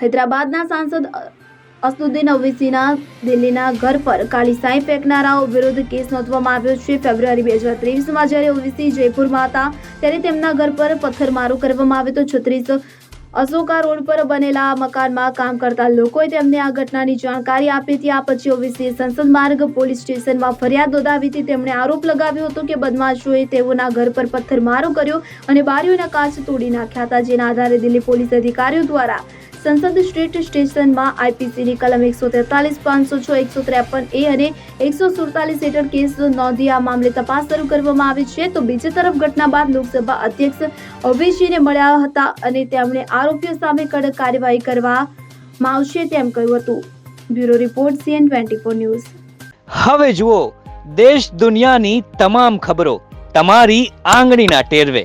હૈદરાબાદના સાંસદ અસદુદ્દીન ઓવૈસીના દિલ્હીના ઘર પર કાળી સાંઈ ફેંકનારાઓ વિરુદ્ધ કેસ નોંધવામાં આવ્યો છે. ફેબ્રુઆરી બે હજાર ત્રેવીસમાં જ્યારે ઓવીસી જયપુરમાં હતા, ત્યારે તેમના ઘર પર પથ્થરમારો કરવામાં આવ્યો તો છત્રીસ અશોકા રોડ પર બનેલા મકાનમાં કામ કરતા લોકોએ તેમને આ ઘટનાની જાણકારી આપી હતી. આ પછી ઓવૈસીએ સંસદ માર્ગ પોલીસ સ્ટેશનમાં ફરિયાદ નોંધાવી હતી. તેમણે આરોપ લગાવ્યો હતો કે બદમાશોએ તેઓના ઘર પર પથ્થરમારો કર્યો અને બારીઓના કાચ તોડી નાખ્યા હતા, જેના આધારે દિલ્હી પોલીસ અધિકારીઓ દ્વારા સંસદ સ્ટ્રીટ સ્ટેશનમાં આઈપીસીની કલમ એકસો તેતાલીસ, પાંચસો છ, એકસો ત્રેપન એ અને એકસો સુડતાલીસ હેઠળ કેસ નોંધી આ મામલે તપાસ શરૂ કરવામાં આવી છે. તો બીજી તરફ ઘટના બાદ લોકસભા અધ્યક્ષ ઓવૈસીને મળ્યા હતા અને તેમણે આરોપીઓ સામે કડક કાર્યવાહી કરવામાં આવશે તેમ કહ્યું હતું. Bureau report CN twenty four news. હવે જુઓ, દેશ દુનિયાની તમામ ખબરો તમારી આંગળીના ટેરવે.